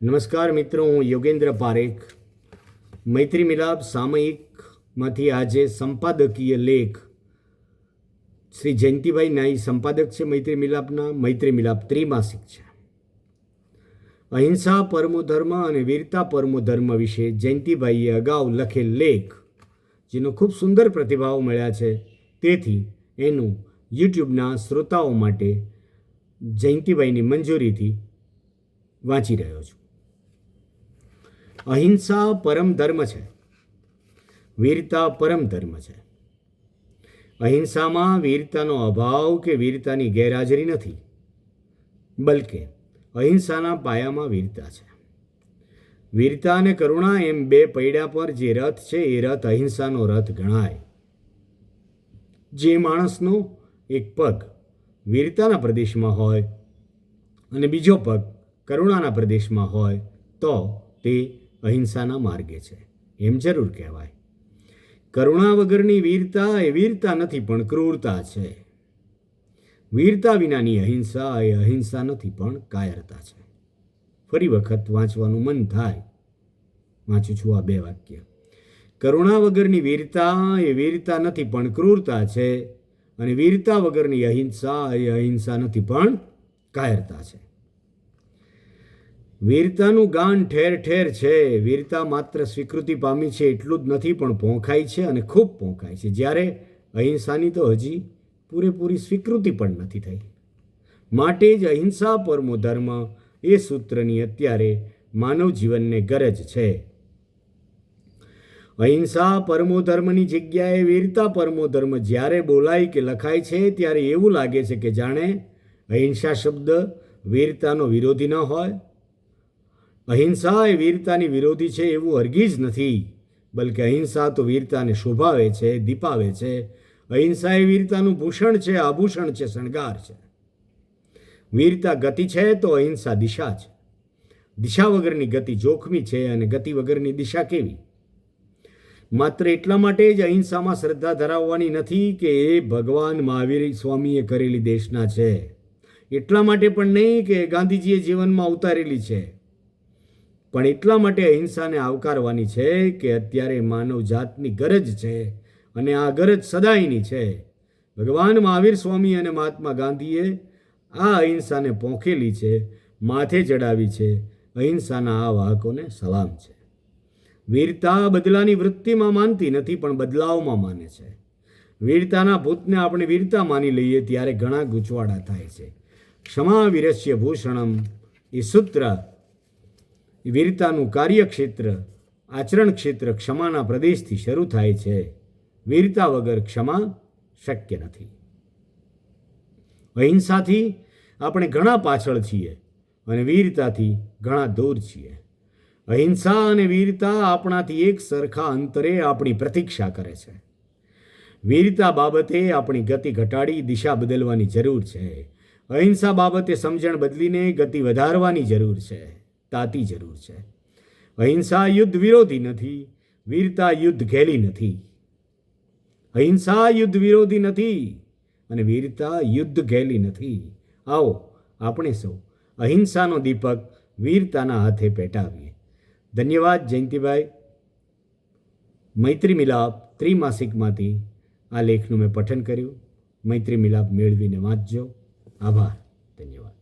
નમસ્કાર મિત્રો, હું યોગેન્દ્ર પારેખ. મૈત્રી મિલાપ સામયિકમાંથી આજે સંપાદકીય લેખ શ્રી જયંતિભાઈ નાઈ, સંપાદક છે મૈત્રી મિલાપના. મૈત્રી મિલાપ ત્રિમાસિક છે. અહિંસા પરમો ધર્મ અને વીરતા પરમો ધર્મ વિશે જયંતિભાઈએ અગાઉ લખેલ લેખ, જેનો ખૂબ સુંદર પ્રતિભાવ મળ્યા છે. તેથી એનું યુટ્યુબના શ્રોતાઓ માટે જયંતિભાઈની મંજૂરીથી વાંચી રહ્યો છું. અહિંસા પરમ ધર્મ છે. વીરતા પરમ ધર્મ છે. અહિંસામાં વીરતાનો અભાવ કે વીરતાની ગેરહાજરી નથી, બલકે અહિંસાના પાયામાં વીરતા છે. વીરતા અને કરુણા એમ બે પૈડા પર જે રથ છે, એ રથ અહિંસાનો રથ ગણાય. જે માણસનો એક પગ વીરતાના પ્રદેશમાં હોય અને બીજો પગ કરુણાના પ્રદેશમાં હોય, તો તે અહિંસાના માર્ગે છે. એમ જરૂર કહેવાય. કરુણા વગરની વીરતા એ વીરતા નથી, પણ ક્રૂરતા છે. વીરતા વિનાની અહિંસા એ અહિંસા નથી, પણ કાયરતા છે. ફરી વખત વાંચવાનું મન થાય. વાંચું છું આ બે વાક્ય. કરુણા વગરની વીરતા એ વીરતા નથી, પણ ક્રૂરતા છે. અને વીરતા વગરની અહિંસા એ અહિંસા નથી, પણ કાયરતા છે. વીરતાનું ગાન ઠેર ઠેર છે. વીરતા માત્ર સ્વીકૃતિ પામી છે એટલું જ નથી, પણ પોંખાય છે અને ખૂબ પોંખાય છે. જ્યારે અહિંસાની તો હજી પૂરેપૂરી સ્વીકૃતિ પણ નથી થઈ. માટે જ અહિંસા પરમો ધર્મ એ સૂત્રની અત્યારે માનવ જીવનને ગરજ છે. અહિંસા પરમો ધર્મની જગ્યાએ વીરતા પરમો ધર્મ જ્યારે બોલાય કે લખાય છે, ત્યારે એવું લાગે છે કે જાણે અહિંસા શબ્દ વીરતાનો વિરોધી ન હોય અહિંસા એ વીરતાની વિરોધી છે એવું હરગીજ નથી, બલકે અહિંસા તો વીરતાને શોભાવે છે, દીપાવે છે. અહિંસા એ વીરતાનું ભૂષણ છે, આભૂષણ છે, શણગાર છે. વીરતા ગતિ છે તો અહિંસા દિશા છે. દિશા વગરની ગતિ જોખમી છે અને ગતિ વગરની દિશા કેવી? માત્ર એટલા માટે જ અહિંસામાં શ્રદ્ધા ધરાવવાની નથી કે એ ભગવાન મહાવીર સ્વામીએ કરેલી દેશના છે. એટલા માટે પણ નહીં કે ગાંધીજીએ જીવનમાં ઉતારેલી છે. પણ એટલા માટે અહિંસાને આવકારવાની છે કે અત્યારે માનવ જાતની ગરજ છે અને આ ગરજ સદાયની છે. ભગવાન મહાવીર સ્વામી અને મહાત્મા ગાંધીએ આ અહિંસાને પોંખેલી છે, માથે ચડાવી છે, અહિંસાના આ વાહકોને સલામ છે. વીરતા બદલાની વૃત્તિમાં માનતી નથી, પણ બદલાવમાં માને છે. વીરતાના ભૂતને આપણે વીરતા માની લઈએ ત્યારે ઘણા ગૂંચવાડા થાય છે. ક્ષમા વિરસ્ય ભૂષણમ એ સૂત્ર વીરતાનું કાર્યક્ષેત્ર આચરણ ક્ષેત્ર ક્ષમાના પ્રદેશથી શરૂ થાય છે. વીરતા વગર ક્ષમા શક્ય નથી. અહિંસાથી આપણે ઘણા પાછળ છીએ અને વીરતાથી ઘણા દૂર છીએ. અહિંસા અને વીરતા આપણાથી એક સરખા અંતરે આપણી પ્રતીક્ષા કરે છે. વીરતા બાબતે આપણી ગતિ ઘટાડી દિશા બદલવાની જરૂર છે. અહિંસા બાબતે સમજણ બદલીને ગતિ વધારવાની જરૂર છે. તાતી જરૂર છે. અહિંસા યુદ્ધ વિરોધી નથી, વીરતા યુદ્ધ ઘેલી નથી. અહિંસા યુદ્ધ વિરોધી નથી અને વીરતા યુદ્ધ ઘેલી નથી. આવો, આપણે સૌ અહિંસાનો દીપક વીરતાના હાથે પેટાવીએ. ધન્યવાદ જયંતિભાઈ. મૈત્રી મિલાપ ત્રિમાસિકમાંથી આ લેખનું મેં પઠન કર્યું. મૈત્રી મિલાપ મેળવીને વાંચજો. આભાર. ધન્યવાદ.